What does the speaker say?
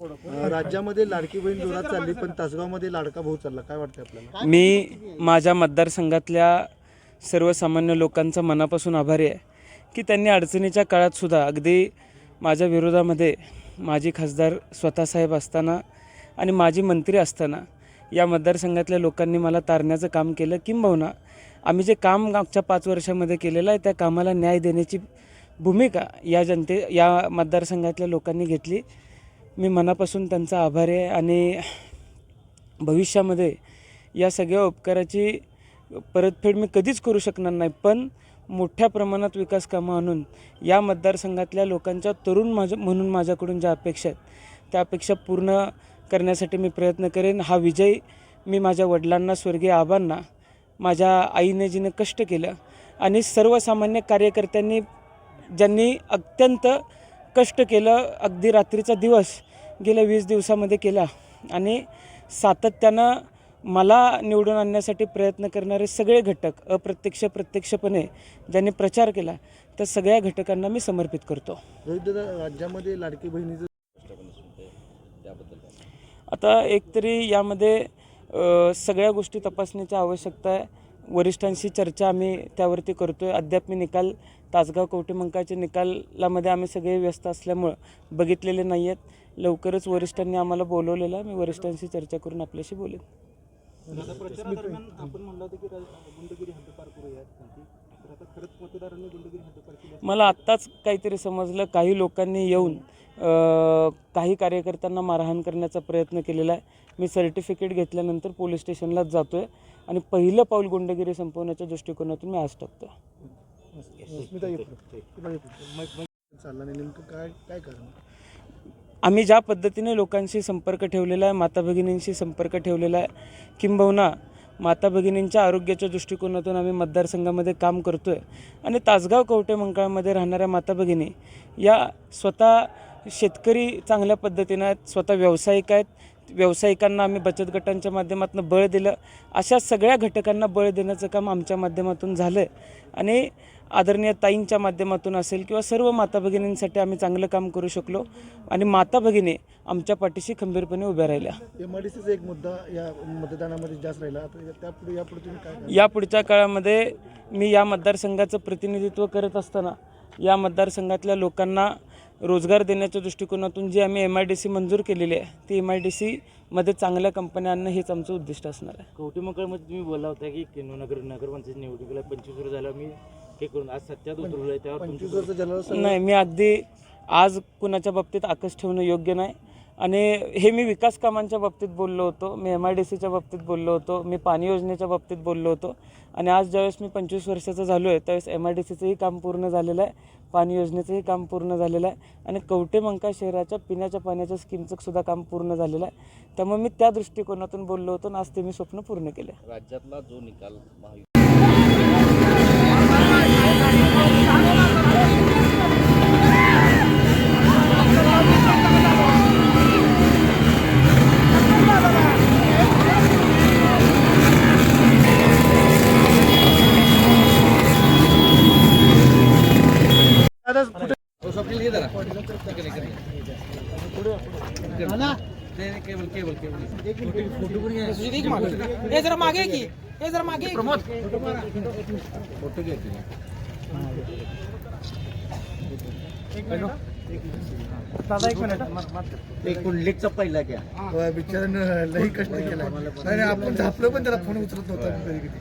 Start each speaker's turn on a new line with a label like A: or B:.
A: राज्यामध्ये लाडकी बहीण जोरात चालली पण तासगावमध्ये लाडका भाऊ चालला. काय वाटतं आपल्याला?
B: मी माझ्या मतदारसंघातल्या सर्वसामान्य लोकांचा मनापासून आभारी आहे की त्यांनी अडचणीच्या काळातसुद्धा अगदी माझ्या विरोधामध्ये माजी खासदार स्वतःसाहेब असताना आणि माजी मंत्री असताना या मतदारसंघातल्या लोकांनी मला तारण्याचं काम केलं. किंबहुना आम्ही जे काम मागच्या पाच वर्षामध्ये केलेलं आहे त्या कामाला न्याय देण्याची भूमिका या जनते या मतदारसंघातल्या लोकांनी घेतली. मी मनापासून त्यांचा आभारी आहे आणि भविष्यामध्ये या सगळ्या उपकाराची परतफेड मी कधीच करू शकणार नाही पण मोठ्या प्रमाणात विकास कामं आणून या मतदारसंघातल्या लोकांच्या तरुण माझ्या म्हणून माझ्याकडून ज्या अपेक्षा आहेत त्या अपेक्षा पूर्ण करण्यासाठी मी प्रयत्न करेन. हा विजय मी माझ्या वडिलांना स्वर्गीय आबांना माझ्या आईने जिने कष्ट केलं आणि सर्वसामान्य कार्यकर्त्यांनी ज्यांनी अत्यंत कष्ट केलं अगदी रात्रीचा दिवस गेल्या वीस दिवसामध्ये केला. आणि सातत्यानं मला निवडून आणण्यासाठी प्रयत्न करणारे सगळे घटक अप्रत्यक्ष प्रत्यक्षपणे ज्यांनी प्रचार केला त्या सगळ्या घटकांना मी समर्पित करतो.
A: राज्यामध्ये लाडकी बहिणीचं
B: आता एकतरी यामध्ये सगळ्या गोष्टी तपासण्याची आवश्यकता आहे. वरिष्ठांशी चर्चा आम्ही त्यावरती करतो आहे अद्याप मी निकाल तासगाव कवटेमंकाच्या निकालामध्ये आम्ही सगळे व्यस्त असल्यामुळं बघितलेले नाही आहेत लवकरच वरिष्ठांनी आम्हाला बोलवलेलं आहे. मी वरिष्ठांशी चर्चा करून आपल्याशी बोलेन. मला आत्ताच काहीतरी समजलं. काही लोकांनी येऊन काही कार्यकर्त्यांना मारहाण करण्याचा प्रयत्न केलेला आहे. मी सर्टिफिकेट घेतल्यानंतर पोलीस स्टेशनलाच जातो आहे आणि पहिलं पाऊल गुंडगिरी संपवण्याच्या दृष्टिकोनातून मी आज टाकतो
A: चालला नाही नेमकं काय काय
B: आम्ही ज्या पद्धतीने लोकांशी संपर्क ठेवलेला आहे माता भगिनींशी संपर्क ठेवलेला आहे किंबहुना माता भगिनींच्या आरोग्याच्या दृष्टिकोनातून आम्ही मतदारसंघामध्ये काम करतो आहे आणि तासगाव कवटे मंकाळमध्ये राहणाऱ्या माता भगिनी या स्वतः शेतकरी चांगल्या पद्धतीनं आहेत स्वतः व्यावसायिक आहेत. व्यावसायिकांना आम्ही बचत गटांच्या माध्यमातून बळ दिलं. अशा सगळ्या घटकांना बळ देण्याचं काम आमच्या माध्यमातून झालं आहे आणि आदरणीय ताईंच्या माध्यमातून असेल किंवा सर्व माता भगिनींसाठी आम्ही चांगलं काम करू शकलो आणि माता भगिनी आमच्या पाठीशी खंबीरपणे उभ्या राहिल्या
A: एम आय डी सीचा एक मुद्दा या मतदानामध्ये जास्त राहिला त्यापुढे यापुढे तुम्ही काय करणार?
B: या पुढच्या काळामध्ये मी या मतदारसंघाचं प्रतिनिधित्व करत असताना या मतदारसंघातल्या लोकांना रोजगार देण्याच्या दृष्टिकोनातून जी आम्ही एम आय डी सी मंजूर केलेली आहे ती एम आय डी सीमध्ये चांगल्या कंपन्या आणणं हेच आमचं उद्दिष्ट असणार आहे.
C: कवटेमंगळमध्ये तुम्ही बोलला होता की केनो नगर नगरपंचायत निवडणुकीला पंचवीस वर्ष झालं मी हे करून आज सत्यात उतरवलं आहे त्यावर तुमचं
A: पंचवीस
B: नाही मी अगदी आज कुणाच्या बाबतीत आकस ठेवणं योग्य नाही. आणि हे मी विकास कामांच्या बाबतीत बोललो होतो मी एम आय डी सीच्या बाबतीत बोललो होतो मी पाणी योजनेच्या बाबतीत बोललो होतो. आणि आज ज्यावेळेस मी पंचवीस वर्षाचा झालो आहे त्यावेळेस एम आय डी सीचंही काम पूर्ण झालेलं आहे पाणी योजनेचंही काम पूर्ण झालेलं आहे आणि कवटेमंका शहराच्या पिण्याच्या पाण्याच्या स्कीमचं सुद्धा काम पूर्ण झालेलं आहे. त्यामुळे मी त्या दृष्टिकोनातून बोललो होतो आणि आज ते मी स्वप्न पूर्ण केलं
C: राज्यातला जो निकाल
D: हे जरा मागे की. हे जरा मागे प्रमोद. दादा एक मिनिट
C: पहिला घ्या.
A: बिचारानं लई कष्ट केला नाही नाही, आपण झापलं पण त्याला फोन उचलत नव्हता कधी कधी.